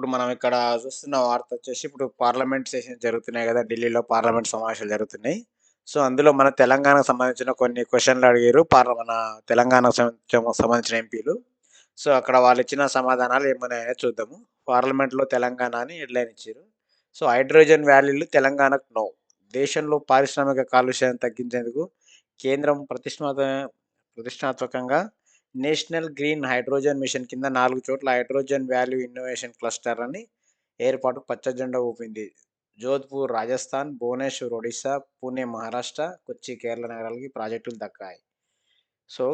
ఇప్పుడు మనం ఇక్కడ చూస్తున్న వార్త వచ్చేసి ఇప్పుడు పార్లమెంట్ సెషన్ జరుగుతున్నాయి కదా ఢిల్లీలో పార్లమెంట్ సమావేశాలు జరుగుతున్నాయి. సో అందులో మన తెలంగాణకు సంబంధించిన కొన్ని క్వశ్చన్లు అడిగారు పార్ల మన తెలంగాణకు సంబంధించిన ఎంపీలు. సో అక్కడ వాళ్ళు ఇచ్చిన సమాధానాలు ఏమన్నాయో చూద్దాము. పార్లమెంట్లో తెలంగాణ అని హెడ్లైన్ ఇచ్చారు. సో హైడ్రోజన్ వ్యాలీలు తెలంగాణకు నో. దేశంలో పారిశ్రామిక కాలుష్యాన్ని తగ్గించేందుకు కేంద్రం ప్రతిష్టాత్మ ప్రతిష్టాత్మకంగా నేషనల్ గ్రీన్ హైడ్రోజన్ మిషన్ కింద నాలుగు చోట్ల హైడ్రోజన్ వాల్యూ ఇన్నోవేషన్ క్లస్టర్ అని ఏర్పాటు పచ్చ జెండా ఊపింది. జోధ్పూర్ రాజస్థాన్ భువనేశ్వర్ ఒడిశా పూణే మహారాష్ట్ర కొచ్చి కేరళ నగరాలకి ప్రాజెక్టులు దక్కాయి. సో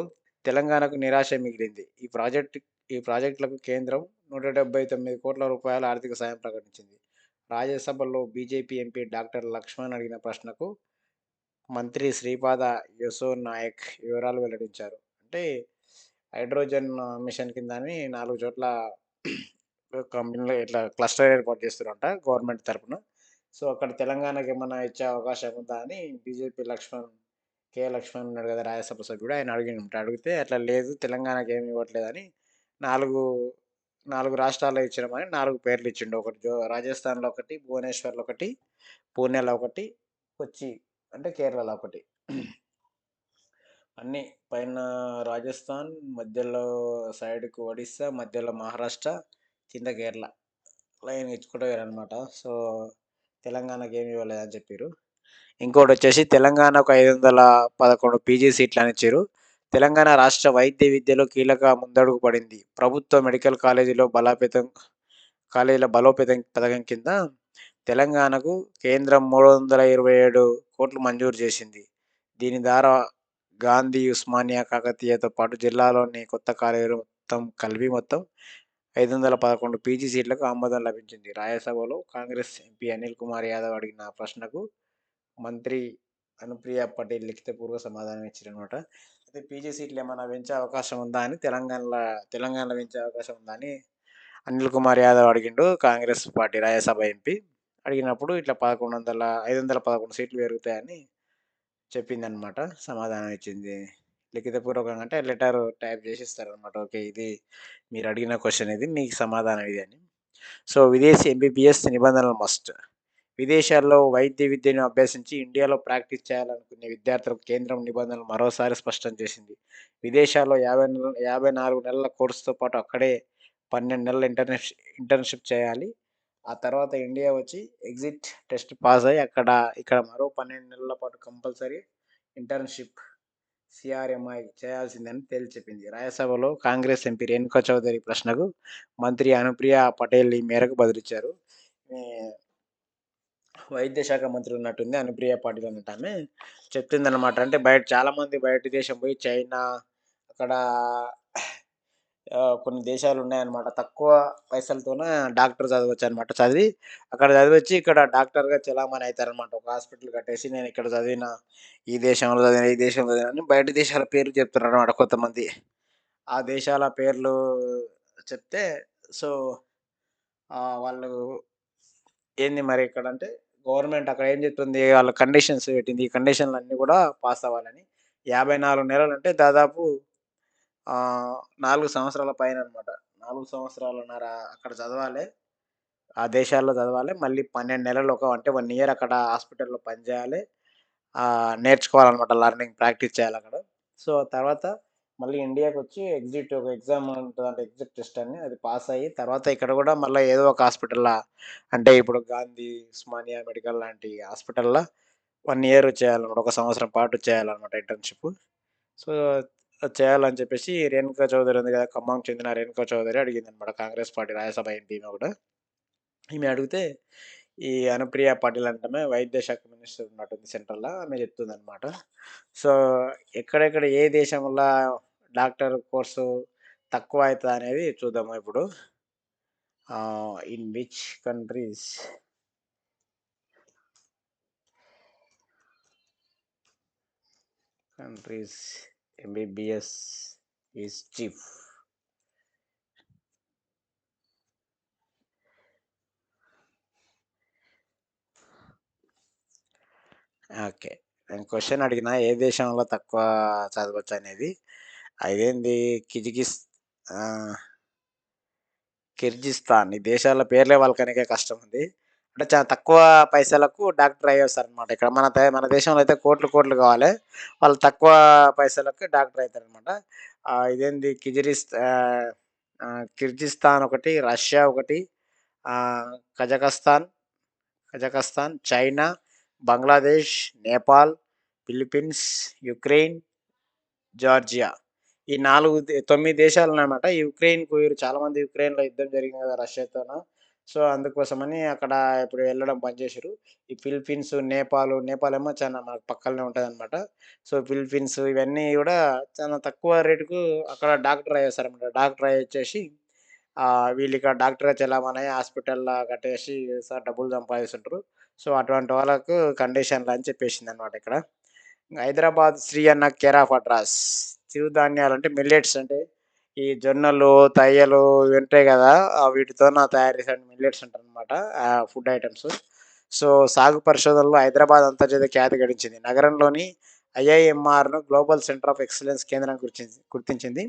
తెలంగాణకు నిరాశ మిగిలింది. ఈ ప్రాజెక్ట్ ఈ ప్రాజెక్టులకు కేంద్రం నూట డెబ్బై తొమ్మిది కోట్ల రూపాయల ఆర్థిక సాయం ప్రకటించింది. రాజ్యసభలో బీజేపీ ఎంపీ డాక్టర్ లక్ష్మణ్ అడిగిన ప్రశ్నకు మంత్రి శ్రీపాద యశో నాయక్ వివరాలు వెల్లడించారు. అంటే హైడ్రోజన్ మిషన్ కింద అని నాలుగు చోట్ల కంపెనీలో ఇట్లా క్లస్టర్ ఏర్పాటు చేస్తున్నారంట గవర్నమెంట్ తరపున. సో అక్కడ తెలంగాణకి ఏమైనా ఇచ్చే అవకాశం ఉందా అని బీజేపీ లక్ష్మణ్ కే లక్ష్మణ్ ఉన్నాడు కదా రాజ్యసభ సభ్యుడు ఆయన అడిగిన అడిగితే అట్లా లేదు తెలంగాణకి ఏమి ఇవ్వట్లేదని నాలుగు నాలుగు రాష్ట్రాల్లో ఇచ్చినామని నాలుగు పేర్లు ఇచ్చిండు. ఒకటి జో రాజస్థాన్లో ఒకటి భువనేశ్వర్లో ఒకటి పూణేలో ఒకటి కొచ్చి అంటే కేరళలో ఒకటి. అన్నీ పైన రాజస్థాన్ మధ్యలో సైడ్కు ఒడిస్సా మధ్యలో మహారాష్ట్ర కింద కేరళ. లైన్ ఇచ్చుకుంటూ అనమాట సో తెలంగాణకి ఏమి ఇవ్వలేదని చెప్పారు ఇంకోటి వచ్చేసి తెలంగాణకు ఐదు వందల పదకొండు పీజీ సీట్లు అని ఇచ్చారు తెలంగాణ రాష్ట్ర వైద్య విద్యలో కీలక ముందడుగు పడింది. ప్రభుత్వ మెడికల్ కాలేజీలో బలోపేతం కాలేజీల బలోపేతం పథకం కింద తెలంగాణకు కేంద్రం మూడు వందల ఇరవై ఏడు కోట్లు మంజూరు చేసింది. దీని ద్వారా గాంధీ ఉస్మానియా కాకతీయతో పాటు జిల్లాలోని కొత్త కాలేజీలు మొత్తం కలిపి మొత్తం ఐదు వందల పదకొండు పీజీ సీట్లకు ఆమోదం లభించింది. రాజ్యసభలో కాంగ్రెస్ ఎంపీ అనిల్ కుమార్ యాదవ్ అడిగిన ప్రశ్నకు మంత్రి అనుప్రియ పటేల్ లిఖితపూర్వక సమాధానం ఇచ్చారనమాట అయితే పీజీ సీట్లు ఏమైనా పెంచే అవకాశం ఉందా అని తెలంగాణలో తెలంగాణలో పెంచే అవకాశం ఉందా అని అనిల్ కుమార్ యాదవ్ అడిగిండు. కాంగ్రెస్ పార్టీ రాజ్యసభ ఎంపీ అడిగినప్పుడు ఇట్లా పదకొండు వందల ఐదు వందల పదకొండు సీట్లు పెరుగుతాయని చెప్పిందనమాట. సమాధానం ఇచ్చింది. లిఖితపూర్వకంగా అంటే లెటర్ టైప్ చేసి ఇస్తారనమాట ఓకే ఇది మీరు అడిగిన క్వశ్చన్ ఇది మీకు సమాధానం ఇది అని. సో విదేశీ ఎంబీబీఎస్ నిబంధనలు మస్ట్. విదేశాల్లో వైద్య విద్యను అభ్యసించి ఇండియాలో ప్రాక్టీస్ చేయాలనుకునే విద్యార్థులకు కేంద్రం నిబంధనలు మరోసారి స్పష్టం చేసింది. విదేశాల్లో యాభై నెల యాభై నాలుగు నెలల కోర్సుతో పాటు అక్కడే పన్నెండు నెలల ఇంటర్నెట్ ఇంటర్న్షిప్ చేయాలి. ఆ తర్వాత ఇండియా వచ్చి ఎగ్జిట్ టెస్ట్ పాస్ అయ్యి అక్కడ ఇక్కడ మరో పన్నెండు నెలల పాటు కంపల్సరీ ఇంటర్న్షిప్ సిఆర్ఎంఐ చేయాల్సిందని తేల్చి చెప్పింది రాజ్యసభలో కాంగ్రెస్ ఎంపీ రేణుకా చౌదరి ప్రశ్నకు మంత్రి అనుప్రియ పటేల్ ఈ మేరకు బదిలిచ్చారు. వైద్య శాఖ మంత్రి ఉన్నట్టుంది అనుప్రియ పాటిల్ అన్నట్టు ఆమె చెప్తుంది అనమాట అంటే బయట చాలామంది బయట దేశం పోయి చైనా అక్కడ కొన్ని దేశాలు ఉన్నాయన్నమాట తక్కువ పైసలతోనే డాక్టర్ చదవచ్చు అనమాట చదివి అక్కడ చదివచ్చి ఇక్కడ డాక్టర్గా చలామణి అవుతారనమాట ఒక హాస్పిటల్ కట్టేసి నేను ఇక్కడ చదివిన ఈ దేశంలో చదివిన ఈ దేశంలో చదివిన అని బయట దేశాల పేర్లు చెప్తున్నారు అనమాట కొంతమంది. ఆ దేశాల పేర్లు చెప్తే సో వాళ్ళు ఏంది మరి ఇక్కడ అంటే గవర్నమెంట్ అక్కడ ఏం చెప్తుంది వాళ్ళ కండిషన్స్ పెట్టింది. ఈ కండిషన్లు అన్నీ కూడా పాస్ అవ్వాలని. యాభై నాలుగు నెలలు అంటే దాదాపు నాలుగు సంవత్సరాల పైన అనమాట నాలుగు సంవత్సరాలున్నర అక్కడ చదవాలి. ఆ దేశాల్లో చదవాలి. మళ్ళీ పన్నెండు నెలలు ఒక అంటే వన్ ఇయర్ అక్కడ హాస్పిటల్లో పనిచేయాలి. నేర్చుకోవాలన్నమాట లర్నింగ్ ప్రాక్టీస్ చేయాలి అక్కడ. సో తర్వాత మళ్ళీ ఇండియాకి వచ్చి ఎగ్జిట్ ఒక ఎగ్జామ్ ఉంటుంది అంటే ఎగ్జిట్ టెస్ట్ అని. అది పాస్ అయ్యి తర్వాత ఇక్కడ కూడా మళ్ళీ ఏదో ఒక హాస్పిటల్లో అంటే ఇప్పుడు గాంధీ ఉస్మానియా మెడికల్ లాంటి హాస్పిటల్లో వన్ ఇయర్ చేయాలన్నమాట ఒక సంవత్సరం పాటు చేయాలన్నమాట ఇంటర్న్షిప్. సో చేయాలని చెప్పేసి రేణుకా చౌదరి ఉంది కదా ఖమ్మం చెందిన రేణుకా చౌదరి అడిగింది అనమాట కాంగ్రెస్ పార్టీ రాజ్యసభ ఎంపీ కూడా. ఈమె అడిగితే ఈ అనుప్రియ పాటిల్ అంటే వైద్య శాఖ మినిస్టర్ ఉన్నట్టుంది సెంట్రల్లో ఆమె చెప్తుంది అనమాట సో ఎక్కడెక్కడ ఏ దేశంలో డాక్టర్ కోర్సు తక్కువ అవుతుంది అనేది చూద్దాము ఇప్పుడు. In which countries? Countries. MBBS is cheap okay నేను క్వశ్చన్ అడిగిన ఏ దేశంలో తక్కువ చదవచ్చు అనేది? అదేంది? కిజికిస్ కిర్జిస్తాన్ ఈ దేశాల పేర్లే వాళ్ళకనికే కష్టం ఉంది. అంటే చాలా తక్కువ పైసలకు డాక్టర్ అయ్యేస్తారు అనమాట ఇక్కడ. మన మన దేశంలో అయితే కోట్లు కోట్లు కావాలి. వాళ్ళు తక్కువ పైసలకు డాక్టర్ అవుతారు అనమాట ఇదేంది? కిజిరిస్తా కిర్జిస్తాన్ ఒకటి రష్యా ఒకటి Kazakhstan Kazakhstan China Bangladesh Nepal Philippines Ukraine Georgia. ఈ నాలుగు తొమ్మిది దేశాలు అన్నమాట యుక్రెయిన్కు వీరు చాలామంది యుక్రెయిన్లో యుద్ధం జరిగింది కదా రష్యాతోనూ? సో అందుకోసమని అక్కడ ఇప్పుడు వెళ్ళడం బంద్ చేశారు ఈ ఫిలిపీన్స్ నేపాల్ నేపాల్ ఏమో చాలా మనకు పక్కనే ఉంటుంది అనమాట సో ఫిలిపీన్స్ ఇవన్నీ కూడా చాలా తక్కువ రేటుకు అక్కడ డాక్టర్ అయ్యేస్తారు అనమాట డాక్టర్ అయ్యేసి వీళ్ళు ఇక్కడ డాక్టర్ చెల్లామని హాస్పిటల్లో కట్టేసి సార్ డబ్బులు సంపాదిస్తుంటారు. సో అటువంటి వాళ్ళకు కండిషన్లు అని చెప్పేసింది అనమాట ఇక్కడ. హైదరాబాద్ శ్రీ అన్న కేర్ ఆఫ్ అడ్రాస్. చిరుధాన్యాలు అంటే మిల్లెట్స్ అంటే ఈ జొన్నలు తయ్యలు ఇవి ఉంటాయి కదా వీటితో నా తయారు చేసే మిల్లెట్స్ ఉంటారు అనమాట ఫుడ్ ఐటమ్స్ సో సాగు పరిశోధనలో హైదరాబాద్ అంతర్జాతీయ ఖ్యాతి గడించింది. నగరంలోని ఐఐఎంఆర్ను గ్లోబల్ సెంటర్ ఆఫ్ ఎక్సలెన్స్ కేంద్రం గుర్తించి గుర్తించింది.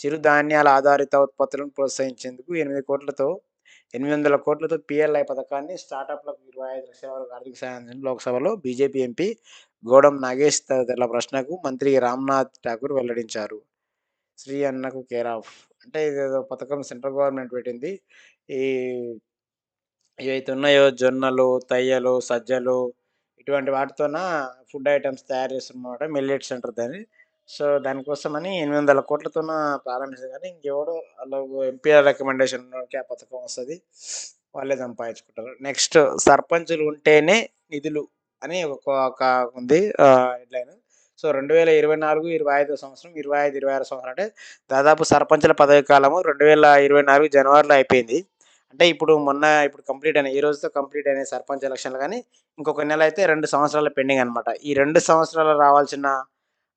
చిరుధాన్యాల ఆధారిత ఉత్పత్తులను ప్రోత్సహించేందుకు ఎనిమిది కోట్లతో ఎనిమిది వందల కోట్లతో పిఎల్ఐ పథకాన్ని స్టార్టప్లకు ఇరవై ఐదు లక్షల వరకు ఆర్థిక సాయం లోక్సభలో బీజేపీ ఎంపీ గోడం నాగేష్ తదితరుల ప్రశ్నకు మంత్రి రామ్నాథ్ ఠాకూర్ వెల్లడించారు. శ్రీ అన్నకు కేర్ ఆఫ్. అంటే ఇదేదో పథకం సెంట్రల్ గవర్నమెంట్ పెట్టింది. ఈ ఏవైతే ఉన్నాయో జొన్నలు తయ్యలు సజ్జలు ఇటువంటి వాటితోన ఫుడ్ ఐటమ్స్ తయారు చేస్తున్నమాట మిల్లెట్ సెంటర్ దాన్ని. సో దానికోసమని ఎనిమిది వందల కోట్లతోన ప్రారంభించారు కానీ ఇంకెవడో వాళ్ళ ఎంపీఆర్ రికమెండేషన్ ఆ పథకం వస్తుంది. వాళ్ళే సంపాదించుకుంటారు. నెక్స్ట్ సర్పంచులు ఉంటేనే నిధులు అని ఒక ఒక ఉంది హెడ్లైన్. సో రెండు వేల ఇరవై నాలుగు ఇరవై ఐదో సంవత్సరం ఇరవై ఐదు ఇరవై ఆరు సంవత్సరం అంటే దాదాపు సర్పంచుల పదవి కాలము రెండు వేల ఇరవై నాలుగు జనవరిలో అయిపోయింది. అంటే ఇప్పుడు మొన్న ఇప్పుడు కంప్లీట్ అయినాయి. ఈ రోజుతో కంప్లీట్ అయినాయి సర్పంచ్ ఎలక్షన్లు కానీ ఇంకొక నెల అయితే రెండు సంవత్సరాల పెండింగ్ అనమాట ఈ రెండు సంవత్సరాలు రావాల్సిన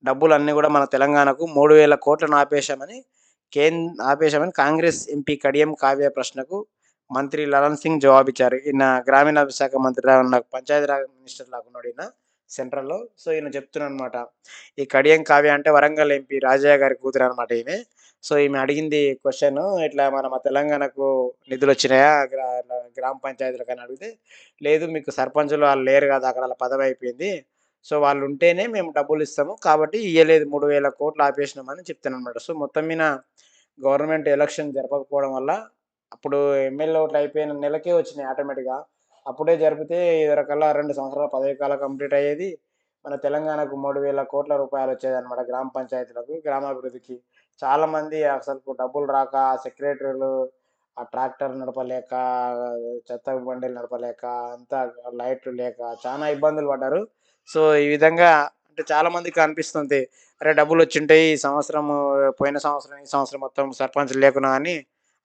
డబ్బులు అన్నీ కూడా మన తెలంగాణకు మూడు వేల కోట్లను ఆపేశామని కేంద్ర ఆపేశామని కాంగ్రెస్ ఎంపీ కడియం కావ్య ప్రశ్నకు మంత్రి లలన్ సింగ్ జవాబిచ్చారు. ఈయన గ్రామీణాభివృద్ధి శాఖ మంత్రి నాకు పంచాయతీరాజ్ మినిస్టర్ లాగా ఉన్నాడు ఈయన. సెంట్రల్లో. సో ఈయన చెప్తున్నాను అనమాట ఈ కడియం కావ్య అంటే వరంగల్ ఎంపీ రాజయ్య గారి కూతురు అనమాట ఈమె. సో ఈమె అడిగింది క్వశ్చన్ ఇట్లా మన మా తెలంగాణకు నిధులు వచ్చినాయా గ్రా గ్రామ పంచాయతీలకు అని అడిగితే లేదు మీకు సర్పంచులు వాళ్ళు లేరు కదా అక్కడ వాళ్ళ పదవి అయిపోయింది. సో వాళ్ళు ఉంటేనే మేము డబ్బులు ఇస్తాము. కాబట్టి ఇయ్యలేదు మూడు వేల కోట్లు ఆపేసినామని చెప్తాను అనమాట సో మొత్తం మీద గవర్నమెంట్ ఎలక్షన్ జరపకపోవడం వల్ల అప్పుడు ఎమ్మెల్యే ఓట్లు అయిపోయిన నెలకే వచ్చినాయి ఆటోమేటిక్గా. అప్పుడే జరిపితే ఇదివరకల్లా రెండు సంవత్సరాల పదవి కాలం కంప్లీట్ అయ్యేది. మన తెలంగాణకు మూడు వేల కోట్ల రూపాయలు వచ్చేది అనమాట గ్రామ పంచాయతీలకు గ్రామాభివృద్ధికి. చాలామంది అసలు డబ్బులు రాక సెక్రటరీలు ఆ ట్రాక్టర్ నడపలేక చెత్త బండిలు నడపలేక అంతా లైట్లు లేక చాలా ఇబ్బందులు పడ్డారు. సో ఈ విధంగా అంటే చాలా మందికి అనిపిస్తుంది. అరే డబ్బులు వచ్చింటాయి ఈ సంవత్సరం పోయిన సంవత్సరం ఈ సంవత్సరం మొత్తం సర్పంచ్ లేకున్నా కానీ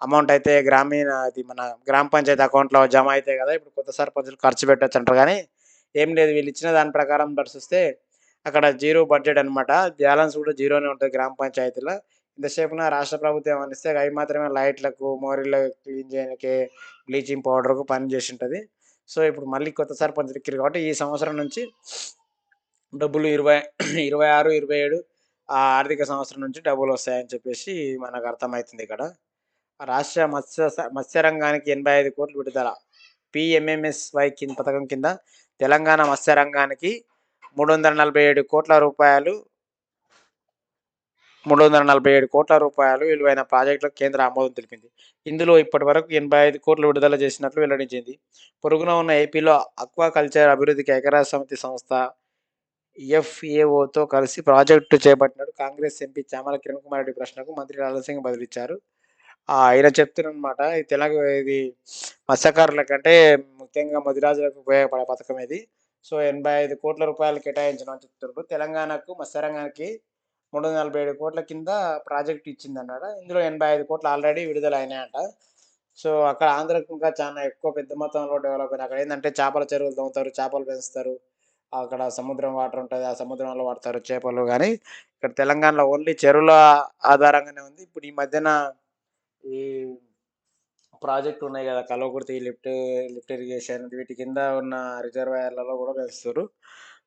అమౌంట్ అయితే గ్రామీణ అది మన గ్రామ పంచాయతీ అకౌంట్లో జమ అవుతాయి కదా ఇప్పుడు కొత్త సర్పంచులు ఖర్చు పెట్టచ్చు అంటారు. కానీ ఏం లేదు వీళ్ళు ఇచ్చిన దాని ప్రకారం పరిశీలిస్తే అక్కడ జీరో బడ్జెట్ అనమాట బ్యాలెన్స్ కూడా జీరోనే ఉంటుంది గ్రామ పంచాయతీలో. ఇంతసేపున రాష్ట్ర ప్రభుత్వం ఏమనిస్తే అవి మాత్రమే లైట్లకు మోరీలకు క్లీన్ చేయడానికి బ్లీచింగ్ పౌడర్కు పని చేసి ఉంటుంది. సో ఇప్పుడు మళ్ళీ కొత్త సర్పంచ్ ఎక్కిరు కాబట్టి ఈ సంవత్సరం నుంచి డబ్బులు ఇరవై ఇరవై ఆరు ఇరవై ఏడు ఆ ఆర్థిక సంవత్సరం నుంచి డబ్బులు వస్తాయని చెప్పేసి మనకు అర్థమవుతుంది ఇక్కడ. రాష్ట్ర మత్స్య స- మత్స్యరంగానికి ఎనభై ఐదు కోట్లు విడుదల. పిఎంఎంఎస్వై కింద పథకం కింద తెలంగాణ మత్స్యరంగానికి మూడు వందల నలభై ఏడు కోట్ల రూపాయలు మూడు వందల నలభై ఏడు కోట్ల రూపాయలు విలువైన ప్రాజెక్టులకు కేంద్ర ఆమోదం తెలిపింది. ఇందులో ఇప్పటి వరకు ఎనభై ఐదు కోట్లు విడుదల చేసినట్లు వెల్లడించింది. పొరుగున ఉన్న ఏపీలో అక్వా కల్చర్ అభివృద్ధికి ఐక్యరాజ్య సమితి సంస్థ ఎఫ్ఏఓతో కలిసి ప్రాజెక్టు చేపట్టినట్టు కాంగ్రెస్ ఎంపీ చామల కిరణ్ కుమార్ రెడ్డి ప్రశ్నకు మంత్రి లాల్ సింగ్ బదిలిచ్చారు. ఆయన చెప్తున్నమాట తెలంగాణ ఇది మత్స్యకారుల కంటే ముఖ్యంగా మదిరాజులకు ఉపయోగపడే పథకం ఇది. సో ఎనభై ఐదు కోట్ల రూపాయలు కేటాయించడం చెప్తున్నారు. తెలంగాణకు మత్స్యరంగానికి మూడు వందల నలభై ఏడు కోట్ల కింద ప్రాజెక్ట్ ఇచ్చింది అన్నమాట ఇందులో ఎనభై ఐదు కోట్లు ఆల్రెడీ విడుదల అయినాయంట సో అక్కడ ఆంధ్రకు ఇంకా చాలా ఎక్కువ పెద్ద మొత్తంలో డెవలప్ అయిన అక్కడ ఏంటంటే చేపల చెరువులు తవ్వుతారు చేపలు పెంచుతారు. అక్కడ సముద్రం వాటర్ ఉంటుంది ఆ సముద్రంలో వాడతారు చేపలు. కానీ ఇక్కడ తెలంగాణలో ఓన్లీ చెరువుల ఆధారంగానే ఉంది. ఇప్పుడు ఈ మధ్యన ఈ ప్రాజెక్ట్ ఉన్నాయి కదా కలవకుర్తి లిఫ్ట్ లిఫ్ట్ ఇరిగేషన్ వీటి కింద ఉన్న రిజర్వాయర్లలో కూడా పెంచుతారు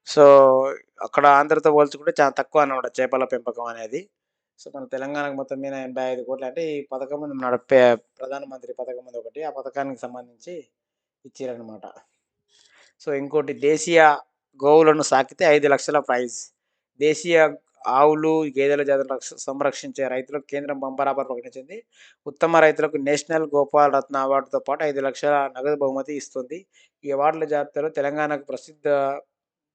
సో అక్కడ ఆంధ్రతో పోల్చుకుంటే చాలా తక్కువ అన్నమాట చేపల పెంపకం అనేది. సో మన తెలంగాణకు మొత్తం మీద ఎనభై ఐదు కోట్లు అంటే ఈ పథకం ఉంది నడిపే ప్రధానమంత్రి పథకం ఉంది ఒకటి ఆ పథకానికి సంబంధించి ఇచ్చారనమాట సో ఇంకోటి దేశీయ గోవులను సాకితే ఐదు లక్షల ప్రైజ్. దేశీయ ఆవులు గేదెల జాతులను రక్ష- సంరక్షించే రైతులకు కేంద్రం బంపరాబర్ ప్రకటించింది. ఉత్తమ రైతులకు నేషనల్ గోపాల్ రత్న అవార్డుతో పాటు ఐదు లక్షల నగదు బహుమతి ఇస్తుంది. ఈ అవార్డుల జాబితాలో తెలంగాణకు ప్రసిద్ధ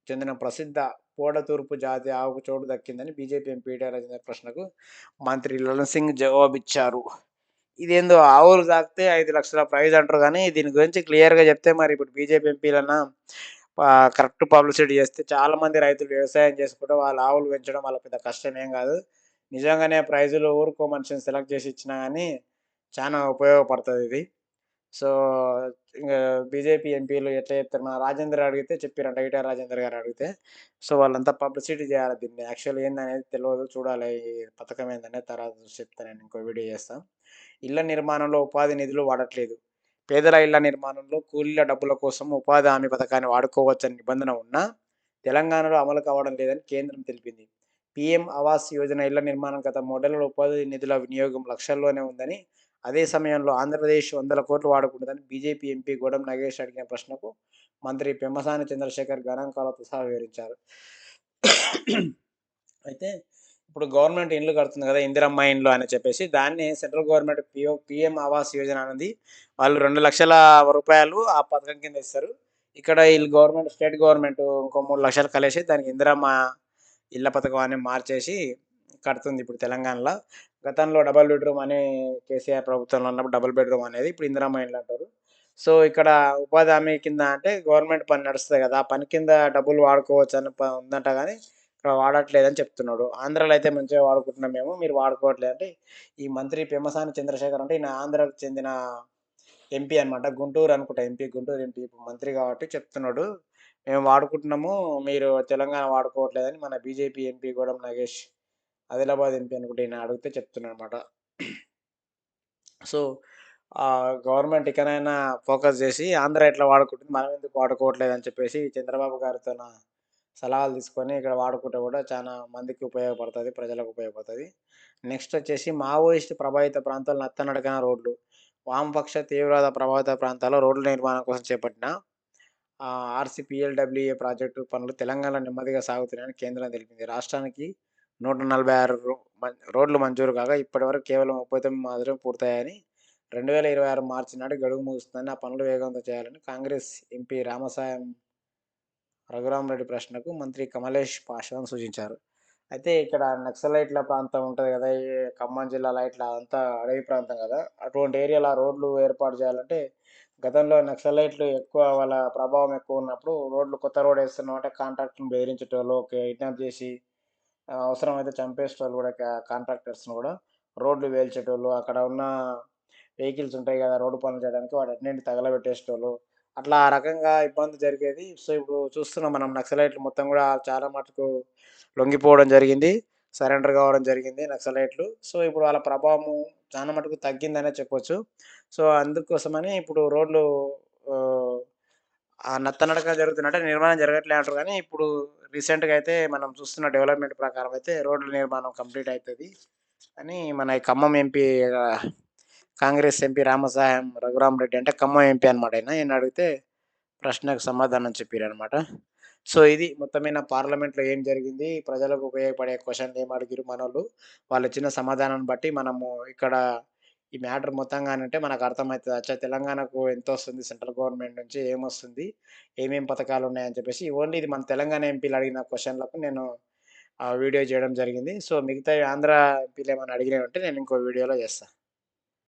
చెందిన ప్రసిద్ధ పోడతూర్పు జాతి ఆవుకు చోటు దక్కిందని బీజేపీ ఎంపీ రచిన ప్రశ్నకు మంత్రి లలన్ సింగ్ జవాబిచ్చారు. ఇదేందో ఆవులు తాకితే ఐదు లక్షల ప్రైజ్ అంటారు కానీ దీని గురించి క్లియర్గా చెప్తే మరి ఇప్పుడు బీజేపీ ఎంపీలన్నా కరెక్ట్ పబ్లిసిటీ చేస్తే చాలా మంది రైతులు వ్యవసాయం చేసుకుంటే వాళ్ళ ఆవులు పెంచడం వాళ్ళ పెద్ద కష్టం ఏం కాదు. నిజంగానే ప్రైజులు ఊరుకో మనిషిని సెలెక్ట్ చేసి ఇచ్చినా కానీ చాలా ఉపయోగపడుతుంది ఇది. సో ఇంకా బీజేపీ ఎంపీలు ఎట్లా చెప్తారు? మన రాజేందర్ అడిగితే చెప్పారంట ఈటా రాజేందర్ గారు అడిగితే. సో వాళ్ళంతా పబ్లిసిటీ చేయాలి దీన్ని. యాక్చువల్ ఏందనేది తెలియదు చూడాలి ఈ పథకం ఏందనేది తర్వాత చెప్తాను నేను ఇంకో వీడియో చేస్తాను ఇళ్ళ నిర్మాణంలో ఉపాధి నిధులు వాడట్లేదు. పేదల ఇళ్ళ నిర్మాణంలో కూలీల డబ్బుల కోసం ఉపాధి హామీ పథకాన్ని వాడుకోవచ్చని నిబంధన ఉన్నా తెలంగాణలో అమలు కావడం లేదని కేంద్రం తెలిపింది. పీఎం ఆవాస్ యోజన ఇళ్ళ నిర్మాణం గత మూడేళ్ళలో ఉపాధి నిధుల వినియోగం లక్షల్లోనే ఉందని అదే సమయంలో ఆంధ్రప్రదేశ్ వందల కోట్లు వాడుకుంటుందని బీజేపీ ఎంపీ గోడం నాగేష్ అడిగిన ప్రశ్నకు మంత్రి పెమ్మసాని చంద్రశేఖర్ గణాంకాలతో సహా వివరించారు. అయితే ఇప్పుడు గవర్నమెంట్ ఇండ్లు కడుతుంది కదా ఇందిరమ్మ ఇండ్లు అని చెప్పేసి దాన్ని central government PO PM Awas Yojana అనేది వాళ్ళు రెండు లక్షల రూపాయలు ఆ పథకం కింద ఇస్తారు. ఇక్కడ వీళ్ళు గవర్నమెంట్ స్టేట్ గవర్నమెంట్ ఇంకో మూడు లక్షలు కలిసి దానికి ఇందిరమ్మ ఇళ్ళ పథకం అని మార్చేసి కడుతుంది ఇప్పుడు తెలంగాణలో. గతంలో డబల్ బెడ్రూమ్ అనే కేసీఆర్ ప్రభుత్వంలో ఉన్నప్పుడు డబుల్ బెడ్రూమ్ అనేది ఇప్పుడు ఇందిరమ్మ ఇండ్లు అంటారు. సో ఇక్కడ ఉపాధి హామీ కింద అంటే గవర్నమెంట్ పని నడుస్తుంది కదా ఆ పని కింద డబ్బులు వాడుకోవచ్చు అని ఉందంట కానీ వాడట్లేదని చెప్తున్నాడు. ఆంధ్రాలో అయితే మంచిగా వాడుకుంటున్నాం మేము మీరు వాడుకోవట్లేదు అంటే ఈ మంత్రి పెమ్మసాని చంద్రశేఖర్ అంటే ఈయన ఆంధ్రాకు చెందిన ఎంపీ అన్నమాట. గుంటూరు అనుకుంటా ఎంపీ గుంటూరు ఎంపీ మంత్రి కాబట్టి చెప్తున్నాడు. మేము వాడుకుంటున్నాము మీరు తెలంగాణ వాడుకోవట్లేదని మన BJP MP Gudem Nagesh Adilabad MP అనుకుంటే ఈయన అడిగితే చెప్తున్నాడు అనమాట సో గవర్నమెంట్ ఇకనైనా ఫోకస్ చేసి ఆంధ్ర ఎట్లా వాడుకుంటుంది మనం ఎందుకు వాడుకోవట్లేదు అని చెప్పేసి చంద్రబాబు గారితో సలహాలు తీసుకొని ఇక్కడ వాడుకుంటే కూడా చాలా మందికి ఉపయోగపడుతుంది ప్రజలకు ఉపయోగపడుతుంది. నెక్స్ట్ వచ్చేసి మావోయిస్ట్ ప్రభావిత ప్రాంతాలు నత్తనడకన రోడ్లు. వామపక్ష తీవ్రవాద ప్రభావిత ప్రాంతాల్లో రోడ్ల నిర్మాణం కోసం చేపట్టిన ఆర్సీపీఎల్డబ్ల్యూఏ ప్రాజెక్టు పనులు తెలంగాణ నెమ్మదిగా సాగుతున్నాయని కేంద్రం తెలిపింది. రాష్ట్రానికి నూట నలభై ఆరు రో- మం- రోడ్లు మంజూరు కాగా ఇప్పటివరకు కేవలం ముప్పై తొమ్మిది మాత్రమే పూర్తయ్యాయని రెండు వేల ఇరవై ఆరు మార్చి నాటి గడువు ముగుస్తుందని ఆ పనులు వేగంతో చేయాలని కాంగ్రెస్ ఎంపీ రామసాయం రఘురామరెడ్డి ప్రశ్నకు మంత్రి కమలేష్ పాశ్వాన్ సూచించారు. అయితే ఇక్కడ నక్సలైట్ల ప్రాంతం ఉంటుంది కదా ఈ ఖమ్మం జిల్లాలో ఇట్లా అంతా అడవి ప్రాంతం కదా అటువంటి ఏరియాలో రోడ్లు ఏర్పాటు చేయాలంటే గతంలో నక్సలైట్లు ఎక్కువ వాళ్ళ ప్రభావం ఎక్కువ ఉన్నప్పుడు రోడ్లు కొత్త రోడ్ వేస్తున్నాం అంటే కాంట్రాక్ట్ని బెదిరించేటోళ్ళు కిడ్నాప్ చేసి అవసరమైతే చంపేసేటోళ్ళు కూడా కాంట్రాక్టర్స్ని కూడా రోడ్లు వేల్చేటోళ్ళు అక్కడ ఉన్న వెహికల్స్ ఉంటాయి కదా రోడ్డు పనులు చేయడానికి వాటి అన్నింటి తగలబెట్టేసేటోళ్ళు అట్లా ఆ రకంగా ఇబ్బంది జరిగేది. సో ఇప్పుడు చూస్తున్నాం మనం నక్సలైట్లు మొత్తం కూడా చాలా మటుకు లొంగిపోవడం జరిగింది. సరెండర్ కావడం జరిగింది నక్సలైట్లు. సో ఇప్పుడు వాళ్ళ ప్రభావం చాలా మటుకు తగ్గిందనే చెప్పొచ్చు. సో అందుకోసమని ఇప్పుడు రోడ్లు ఆ నత్తనడక జరుగుతున్నట్టే నిర్మాణం జరగట్లే అంటారు కానీ ఇప్పుడు రీసెంట్గా అయితే మనం చూస్తున్న డెవలప్మెంట్ ప్రకారం అయితే రోడ్ల నిర్మాణం కంప్లీట్ అవుతుంది అని మన ఈ Khammam MP Congress MP Ramasahayam Raghuram Reddy అంటే ఖమ్మం ఎంపీ అనమాట ఆయన. నేను అడిగితే ప్రశ్నకు సమాధానం చెప్పారు అనమాట సో ఇది మొత్తమైన పార్లమెంట్లో ఏం జరిగింది? ప్రజలకు ఉపయోగపడే క్వశ్చన్లు ఏం అడిగిరు మన వాళ్ళు ఇచ్చిన సమాధానాన్ని బట్టి మనము ఇక్కడ ఈ మ్యాటర్ మొత్తంగానంటే మనకు అర్థమవుతుంది అచ్చా తెలంగాణకు ఎంత వస్తుంది? సెంట్రల్ గవర్నమెంట్ నుంచి ఏమొస్తుంది? ఏమేమి పథకాలు ఉన్నాయని చెప్పేసి ఓన్లీ ఇది మన తెలంగాణ ఎంపీలు అడిగిన క్వశ్చన్లకు నేను ఆ వీడియో చేయడం జరిగింది. సో మిగతా ఆంధ్ర ఎంపీలు ఏమైనా అడిగినవి ఉంటే నేను ఇంకో వీడియోలో చేస్తాను